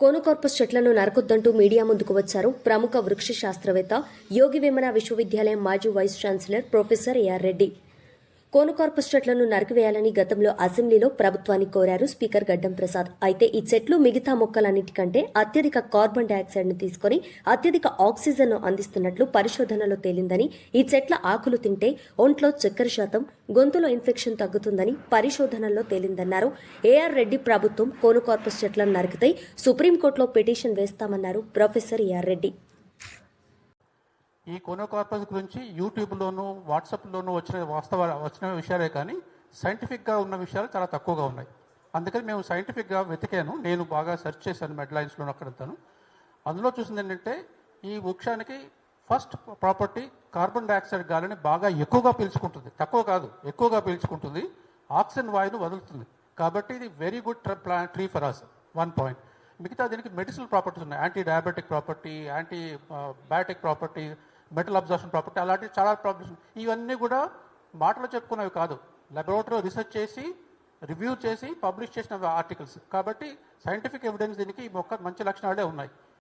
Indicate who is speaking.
Speaker 1: Conocarpus చెట్లను నరకొద్దంటూ media ముందుకు వచ్చారు ప్రముఖ వృక్ష శాస్త్రవేత్త యోగి వేమన విశ్వవిద్యాలయం మాజీ vice chancellor professor A R. Conocarpus చెట్లను నరికివేయాలని గతంలో అసెంబ్లీలో ప్రభుత్వాన్ని కోరారు స్పీకర్ గడ్డం ప్రసాద్. అయితే ఈ చెట్లు మిగతా మొక్కలన్నిటికంటే అత్యధిక కార్బన్ డయాక్సైడ్ను తీసుకొని అత్యధిక ఆక్సిజన్ను అందిస్తున్నట్లు పరిశోధనలో తేలిందని ఈ చెట్ల ఆకులు తింటే ఒంట్లో చక్కెర శాతం గొంతులో ఇన్ఫెక్షన్ తగ్గుతుందని పరిశోధనల్లో తేలిందన్నారు. ఏఆర్ రెడ్డి ప్రభుత్వం కోనుకార్పస్ చెట్లను నరికితే సుప్రీంకోర్టులో పిటిషన్ వేస్తామన్నారు ప్రొఫెసర్ ఏఆర్ రెడ్డి.
Speaker 2: ఈ కోనోకార్పస్ గురించి యూట్యూబ్లోను వాట్సాప్లోను వచ్చిన వాస్తవ వచ్చిన విషయాలే కానీ సైంటిఫిక్గా ఉన్న విషయాలు చాలా తక్కువగా ఉన్నాయి. అందుకని మేము సైంటిఫిక్గా వెతికాను. నేను బాగా సెర్చ్ చేశాను మెడ్లైన్స్లో అక్కడంతాను. అందులో చూసింది ఏంటంటే ఈ వృక్షానికి ఫస్ట్ ప్రాపర్టీ కార్బన్ డైఆక్సైడ్ గాలిని బాగా ఎక్కువగా పీల్చుకుంటుంది. తక్కువ కాదు ఎక్కువగా పీల్చుకుంటుంది. ఆక్సిజన్ వాయువును వదులుతుంది. కాబట్టి ఇది very good plant tree for us one point మిగతా దీనికి మెడిసినల్ ప్రాపర్టీస్ ఉన్నాయి. Anti diabetic property anti biotic property metal absorption property అలాంటివి చాలా ప్రాబ్లమ్స్ ఇవన్నీ కూడా మాటలు చెప్పుకున్నవి కాదు. లెబొరేటరీలో రీసెర్చ్ చేసి రివ్యూ చేసి పబ్లిష్ చేసిన ఆర్టికల్స్ కాబట్టి సైంటిఫిక్ ఎవిడెన్స్ దీనికి ఈ మొక్క మంచి లక్షణాలే ఉన్నాయి.